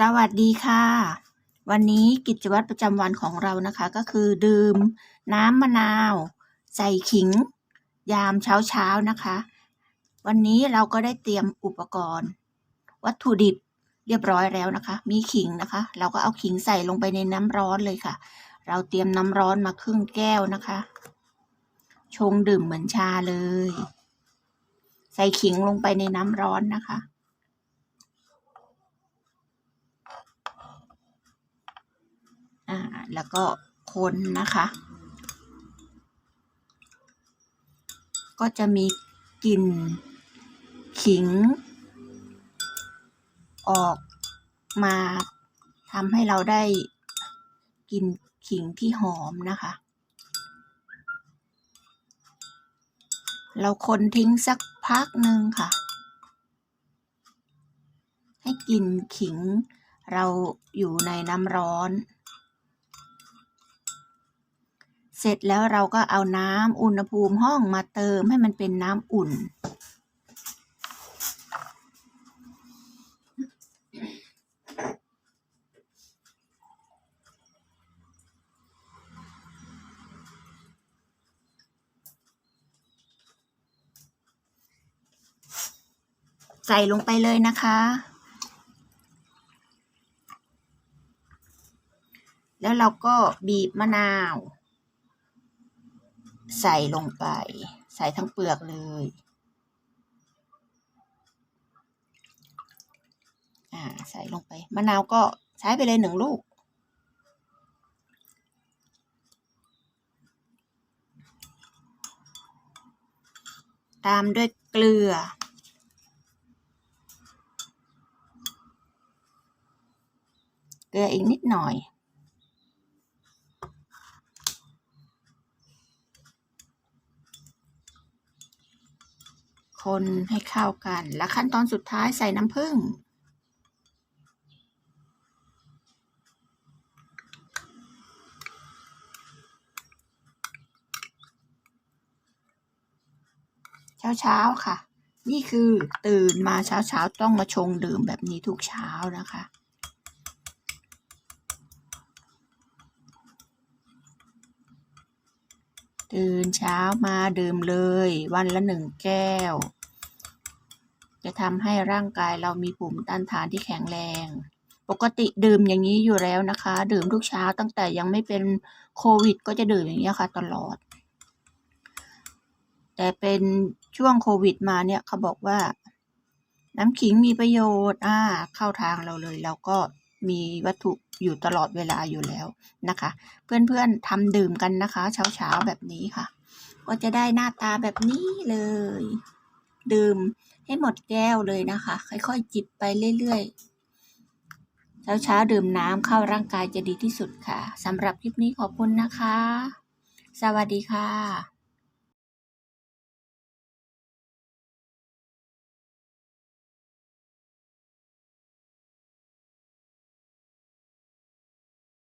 สวัสดีค่ะ วันนี้กิจวัตรประจำวันของเรานะคะก็คือดื่มน้ำมะนาว ใส่ขิง ยามเช้าเช้านะคะ วันนี้เราก็ได้เตรียมอุปกรณ์ วัตถุดิบเรียบร้อยแล้วนะคะ มีขิงนะคะ เราก็เอาขิงใส่ลงไปในน้ำร้อนเลยค่ะ เราเตรียมน้ำร้อนมาครึ่งแก้วนะคะ ชงดื่มเหมือนชาเลย ใส่ขิงลงไปในน้ำร้อนนะคะ อ่า แล้วก็คนนะคะ ก็จะมีกลิ่นขิง ออกมาทำให้เราได้กลิ่นขิงที่หอมนะคะ เราคนทิ้งสักพักหนึ่งค่ะ ให้กลิ่นขิงเราอยู่ในน้ำร้อน เสร็จแล้วเราก็เอาน้ำอุณหภูมิห้องมาเติมให้มันเป็นน้ำอุ่น ใส่ลงไปเลยนะคะแล้วเราก็บีบมะนาว ใส่ลงไป ใส่ทั้งเปลือกเลยอ่าใส่ลงไป มะนาวก็ใช้ไปเลยหนึ่งลูก ตามด้วยเกลือ เกลืออีกนิดหน่อย คนให้เข้ากัน และขั้นตอนสุดท้ายใส่น้ำผึ้งเช้าๆค่ะ นี่คือตื่นมาเช้าๆ ต้องมาชงดื่มแบบนี้ทุกเช้านะคะ ตื่นเช้ามาดื่มเลย วันละหนึ่งแก้ว จะทำให้ร่างกายเรามีภูมิต้านทานที่แข็งแรง ปกติดื่มอย่างนี้อยู่แล้วนะคะ ดื่มทุกเช้าตั้งแต่ยังไม่เป็นโควิด ก็จะดื่มอย่างนี้ค่ะตลอด แต่เป็นช่วงโควิดมาเนี่ยเขาบอกว่า น้ำขิงมีประโยชน์อ่าเข้าทางเราเลยเราก็ มีวัตถุอยู่ตลอดเวลาอยู่แล้วนะคะ เพื่อนๆทำดื่มกันนะคะ เช้าๆแบบนี้ค่ะ ก็จะได้หน้าตาแบบนี้เลย ดื่มให้หมดแก้วเลยนะคะ ค่อยๆจิบไปเรื่อยๆ เช้าๆดื่มน้ำเข้าร่างกายจะดีที่สุดค่ะสำหรับคลิปนี้ขอบคุณนะคะ สวัสดีค่ะ